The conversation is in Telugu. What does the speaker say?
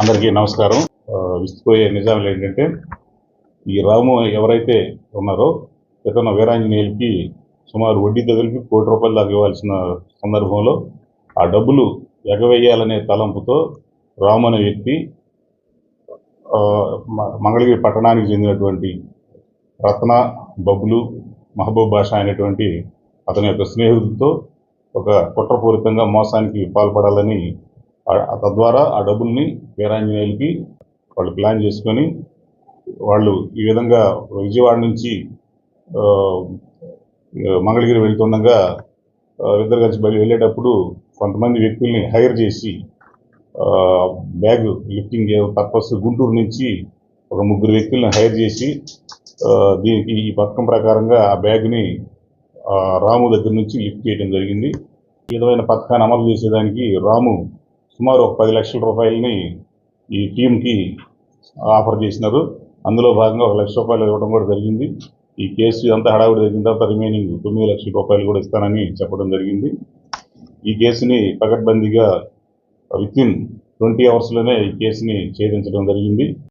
అందరికీ నమస్కారం. విసిపోయే విస్తుపోయే ఏంటంటే ఈ రాము ఎవరైతే ఉన్నారో ఇతను వీరాంజనేయులకి సుమారు వడ్డీ తగిలిపి కోటి రూపాయలు దాకా ఇవ్వాల్సిన సందర్భంలో ఆ డబ్బులు ఎగవేయాలనే తలంపుతో రాము అనే వ్యక్తి మ- మంగళగిరి పట్టణానికి చెందినటువంటి రత్న బబ్బులు మహబూబ్ బాషా అనేటువంటి అతని యొక్క స్నేహితులతో ఒక కుట్రపూరితంగా మోసానికి పాల్పడాలని తద్వారా ఆ డబ్బుల్ని వీరాంజనేయులకి వాళ్ళు ప్లాన్ చేసుకొని వాళ్ళు ఈ విధంగా విజయవాడ నుంచి మంగళగిరి వెళ్తుండగా ఇద్దరు కలిసి బయలు వెళ్ళేటప్పుడు కొంతమంది వ్యక్తుల్ని హైర్ చేసి బ్యాగ్ లిఫ్టింగ్ పర్పస్ గుంటూరు నుంచి ఒక ముగ్గురు వ్యక్తుల్ని హైర్ చేసి దీనికి ఈ పథకం ప్రకారంగా ఆ బ్యాగ్ని రాము దగ్గర నుంచి లిఫ్ట్ చేయడం జరిగింది. ఈ విధమైన పథకాన్ని అమలు చేసేదానికి రాము సుమారు ఒక పది లక్షల రూపాయలని ఈ టీంకి ఆఫర్ చేసినారు. అందులో భాగంగా ఒక లక్ష రూపాయలు ఇవ్వడం కూడా జరిగింది. ఈ కేసు అంతా హడావుడి జరిగిన తర్వాత రిమైనింగ్ తొమ్మిది లక్షల రూపాయలు కూడా ఇస్తానని చెప్పడం జరిగింది. ఈ కేసుని పకడ్బందీగా విత్ ఇన్ ట్వంటీ అవర్స్లోనే ఈ కేసుని ఛేదించడం జరిగింది.